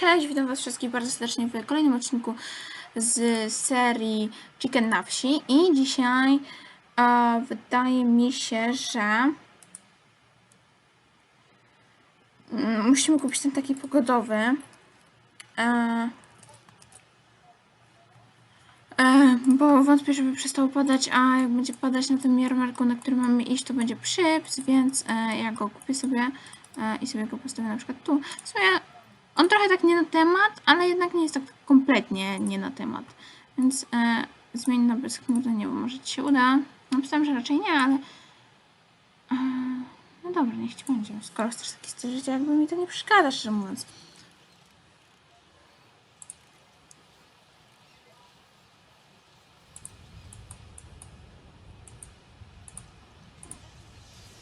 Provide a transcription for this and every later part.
Cześć, witam Was wszystkich bardzo serdecznie w kolejnym odcinku z serii Chicken na wsi i dzisiaj e, wydaje mi się, że mm, musimy kupić ten taki pogodowy. E, e, bo wątpię, żeby przestało padać, a jak będzie padać na tym jarmarku, na który mamy iść, to będzie przyps, więc e, ja go kupię sobie e, i sobie go postawię na przykład tu. W sumie on trochę tak nie na temat, ale jednak nie jest tak kompletnie nie na temat. Więc e, zmień na bezchmurne niebo. Może Ci się uda. Myślałam, że raczej nie, ale... E, no dobra, niech Ci będzie. Skoro chcesz taki styl życia, jakby mi to nie przeszkadza, szczerze mówiąc.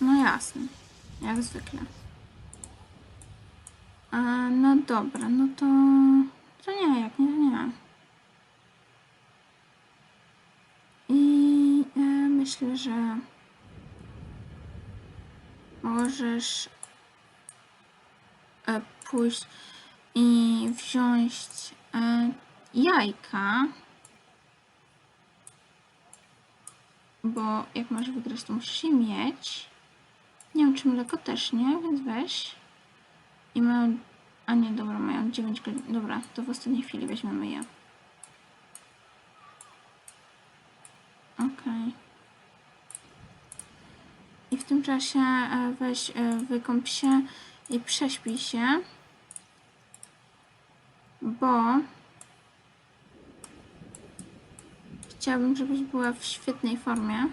No jasne. Jak zwykle. A, no dobra, no to... To nie, jak nie, nie. I e, myślę, że możesz e, pójść i wziąć e, jajka. Bo jak masz wygrać, to musisz je mieć. Nie wiem, czy mleko też nie, więc weź. I mają. A nie, dobra, mają 9 godzin. Dobra, to w ostatniej chwili weźmiemy je. Okej. I w tym czasie e, weź, e, wykąp się i prześpij się. Bo chciałabym, żebyś była w świetnej formie.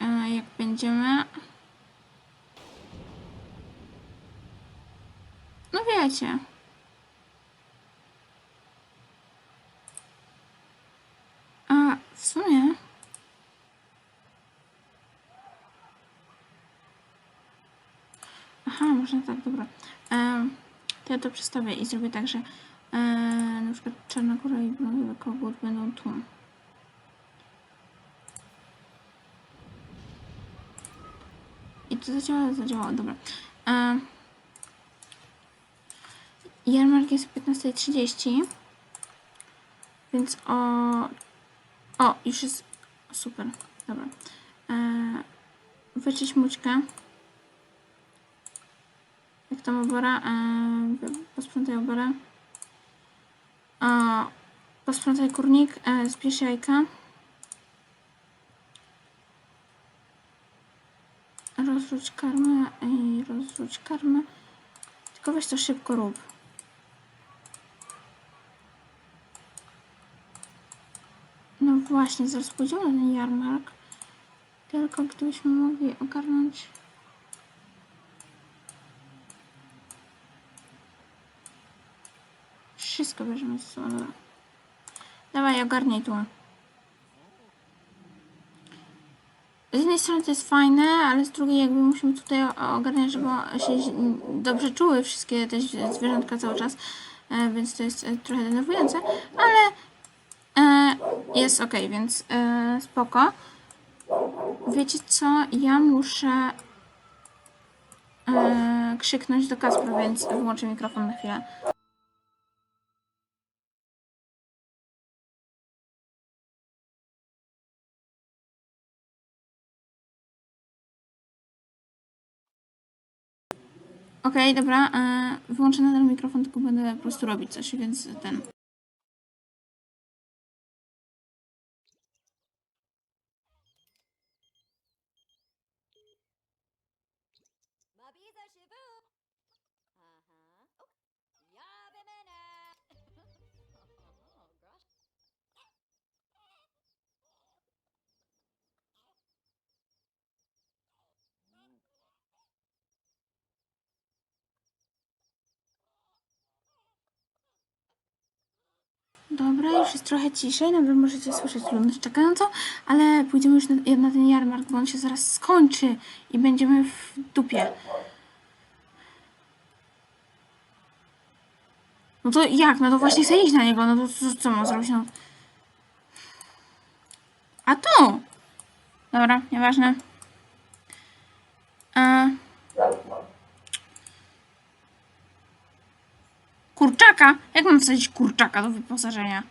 E, Jak będziemy No wiecie. A w sumie. Aha, można tak, dobra. Em, to ja to przestawię i zrobię tak, że e, na przykład czarna góra i brązowy kogut będą tu. To zadziała, zadziałało, dobra. E, Jarmark jest o 15.30. Więc o... O, już jest... Super, dobra. Eee, wyczyść mućkę. Jak tam obora? Eee, posprzątaj oborę. O, posprzątaj kurnik. Eee, zbierz jajka. Rozrzuć karmę i rozrzuć karmę. Tylko weź to szybko rób. No właśnie, zaraz pójdziemy na jarmark. Tylko gdybyśmy mogli ogarnąć... Wszystko bierzemy ze sobą. Dawaj, ogarnij tu. Z jednej strony to jest fajne, ale z drugiej jakby musimy tutaj ogarniać, żeby się dobrze czuły wszystkie te zwierzątka cały czas, e, więc to jest e, trochę denerwujące, ale e, jest ok, więc spoko. Wiecie co? Ja muszę krzyknąć do Kaspra, więc wyłączę mikrofon na chwilę. Okej, dobra, e, wyłączę nadal mikrofon, tylko będę po prostu robić coś, więc ten. Dobra, już jest trochę ciszej, nawet możecie słyszeć ludność czekającą, ale pójdziemy już na, na ten jarmark, bo on się zaraz skończy i będziemy w dupie. No to jak? No to właśnie chcę iść na niego, no to co, co mam zrobić? No. A tu! Dobra, nieważne. E, kurczaka? Jak mam wsadzić kurczaka do wyposażenia?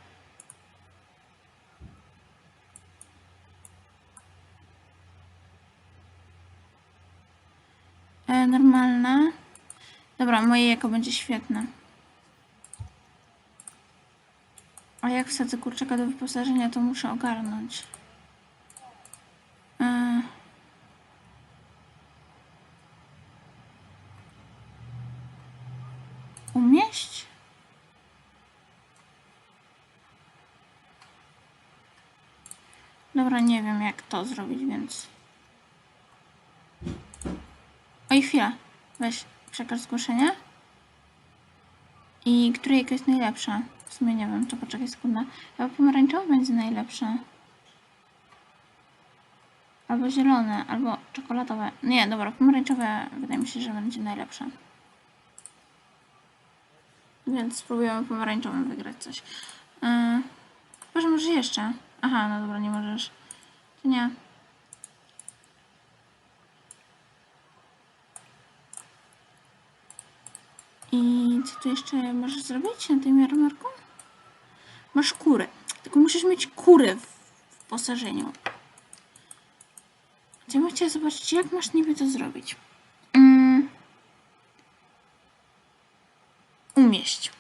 E, normalne. Dobra, moje jako będzie świetne. A jak wsadzę kurczaka do wyposażenia, to muszę ogarnąć. E, umieść? Dobra, nie wiem jak to zrobić, więc... Oj, chwila. Weź, przekaż zgłoszenie. I które jajko jest najlepsze? W sumie nie wiem, to poczekaj sekundę. Chyba pomarańczowe będzie najlepsze. Albo zielone, albo czekoladowe. Nie, dobra, pomarańczowe wydaje mi się, że będzie najlepsze. Więc spróbujemy pomarańczowym wygrać coś. Yy, Boże, może jeszcze? Aha, no dobra, nie możesz. To nie. I co tu jeszcze możesz zrobić na tym jarmarku? Masz kurę. Tylko musisz mieć kurę w w posażeniu. Ja bym chciała zobaczyć, jak masz niby to zrobić. Mm. Umieść.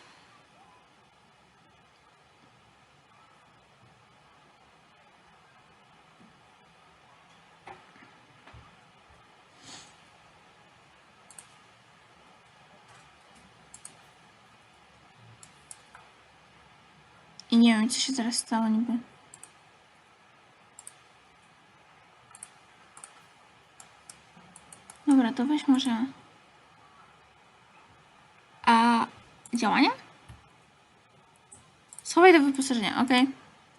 Nie wiem, co się teraz stało niby. Dobra, to weź może. A działanie? Schowaj do wyposażenia, ok.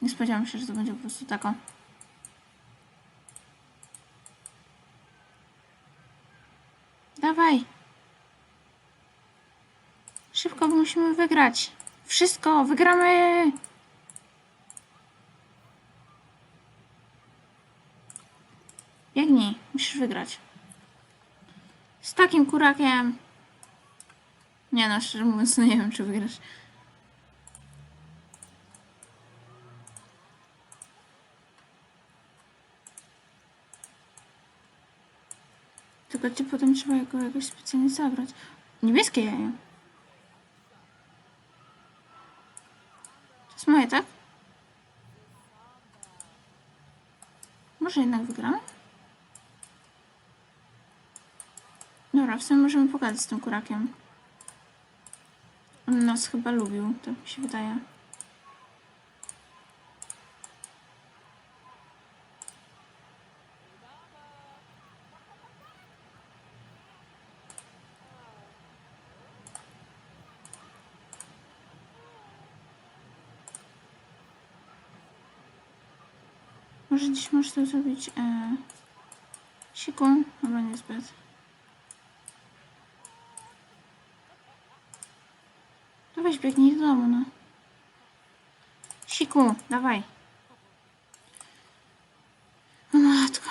Nie spodziewałam się, że to będzie po prostu tako. Dawaj. Szybko, bo musimy wygrać. Wszystko, wygramy! Biegnij, musisz wygrać. Z takim kurakiem. Nie no, szczerze mówiąc, no nie wiem, czy wygrasz. Tylko ci potem trzeba jakoś specjalnie zabrać. Niebieskie jajo. To moje, tak? Może jednak wygramy? Dobra, w sumie możemy pogadać z tym kurakiem. On nas chyba lubił, tak mi się wydaje. Może dziś możesz to zrobić e, siku, albo niezbyt. To weź biegnij do domu, no. Siku, dawaj. O matko.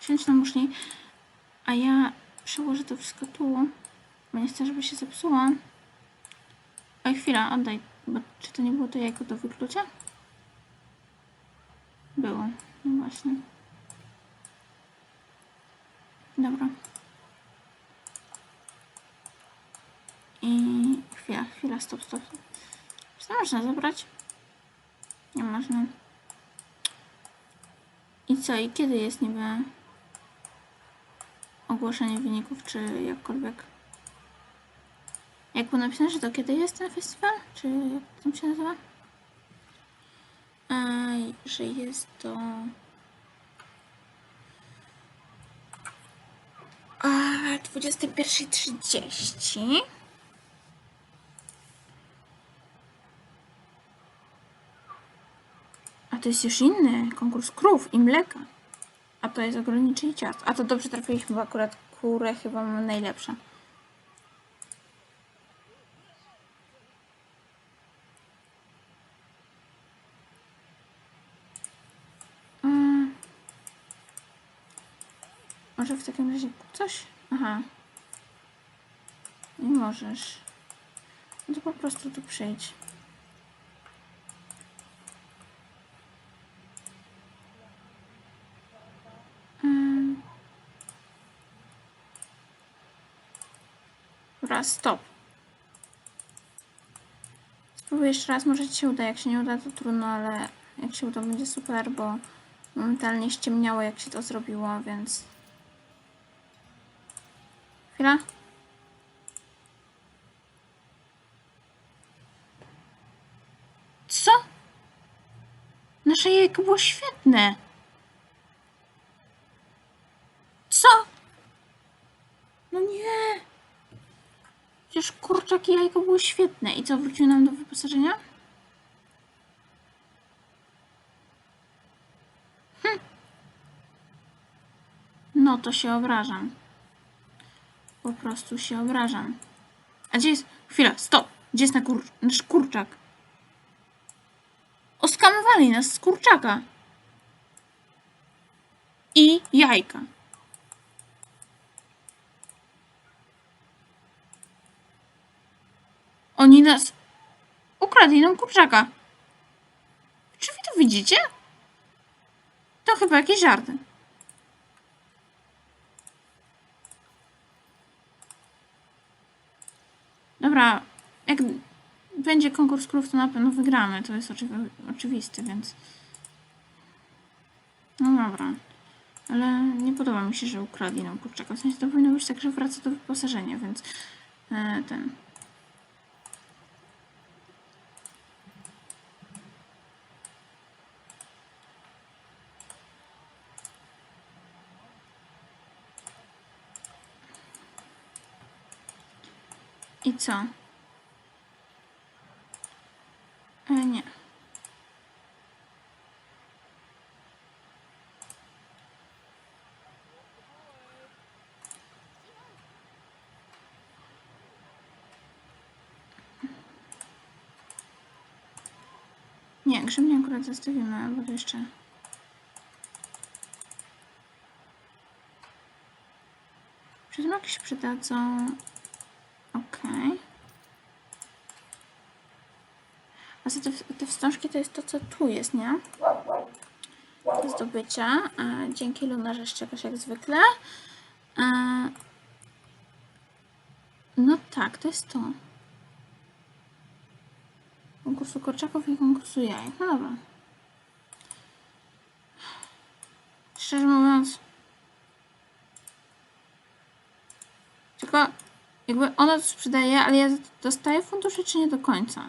Siądź na muszli, a ja przełożę to wszystko tu, bo nie chcę, żeby się zepsuła. Oj, chwila, oddaj, bo czy to nie było to jajko do wyklucia? Było, no właśnie. Dobra. I chwila, chwila, stop, stop. stop. Czy to można zabrać? Nie można. I co, i kiedy jest niby ogłoszenie wyników, czy jakkolwiek? Jak było napisane, że to kiedy jest ten festiwal? Czy jak tam się nazywa? A, że jest to... A, 21.30. A to jest już inny konkurs krów i mleka. A to jest ograniczenie ciast. A to dobrze trafiliśmy, bo akurat kurę chyba mam najlepsze. Może w takim razie coś? Aha. Nie możesz. No to po prostu tu przyjdź. Dobra, stop. Spróbuję jeszcze raz, może ci się uda. Jak się nie uda, to trudno, ale jak się uda, będzie super, bo momentalnie ściemniało, jak się to zrobiło, więc... Chwila. Co? Nasze jajko było świetne. Co? No nie. Przecież kurczak i jajko było świetne. I co, wróciły nam do wyposażenia? Hm. No to się obrażam. Po prostu się obrażam. A gdzie jest... Chwila, stop. Gdzie jest kur... nasz kurczak? Oskamowali nas z kurczaka. I jajka. Oni nas ukradli nam kurczaka. Czy wy to widzicie? To chyba jakieś żarty. Dobra, jak będzie konkurs krów, to na pewno wygramy. To jest oczywi- oczywiste, więc. No dobra. Ale nie podoba mi się, że ukradli nam kurczaka. W sensie to powinno być tak, że wraca do wyposażenia, więc e, ten. I co? E, nie. Nie, grzybnie akurat zostawimy, bo to jeszcze... Przezmroki się przydadzą. Okej. A za te, te wstążki to jest to, co tu jest, nie? Do zdobycia. E, dzięki Lunarze z czegoś jak zwykle. E, no tak, to jest to. Konkursu kurczaków i konkursu jajek. No dobra. Szczerze mówiąc... Tylko jakby ona to sprzedaje, ale ja dostaję fundusze czy nie do końca?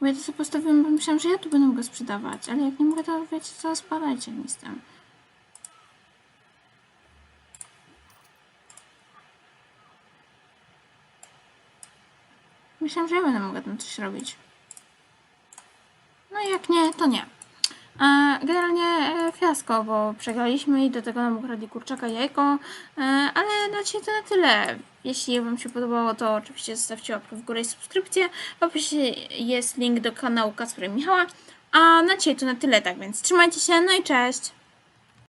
Bo ja to sobie postawiłam, bo myślałam, że ja tu będę go sprzedawać, ale jak nie mogę, to wiecie co, spadajcie mi z tym. Myślałam, że ja będę mogła tam coś robić. No i jak nie, to nie. E, Generalnie e, fiasko, bo przegraliśmy i do tego nam ukradli kurczaka jajko, e, ale na dzisiaj to na tyle. Jeśli Wam się podobało, to oczywiście zostawcie łapkę w górę i subskrypcję. W opisie jest link do kanału Kacpra Michała. A na dzisiaj to na tyle, tak więc trzymajcie się, no i cześć!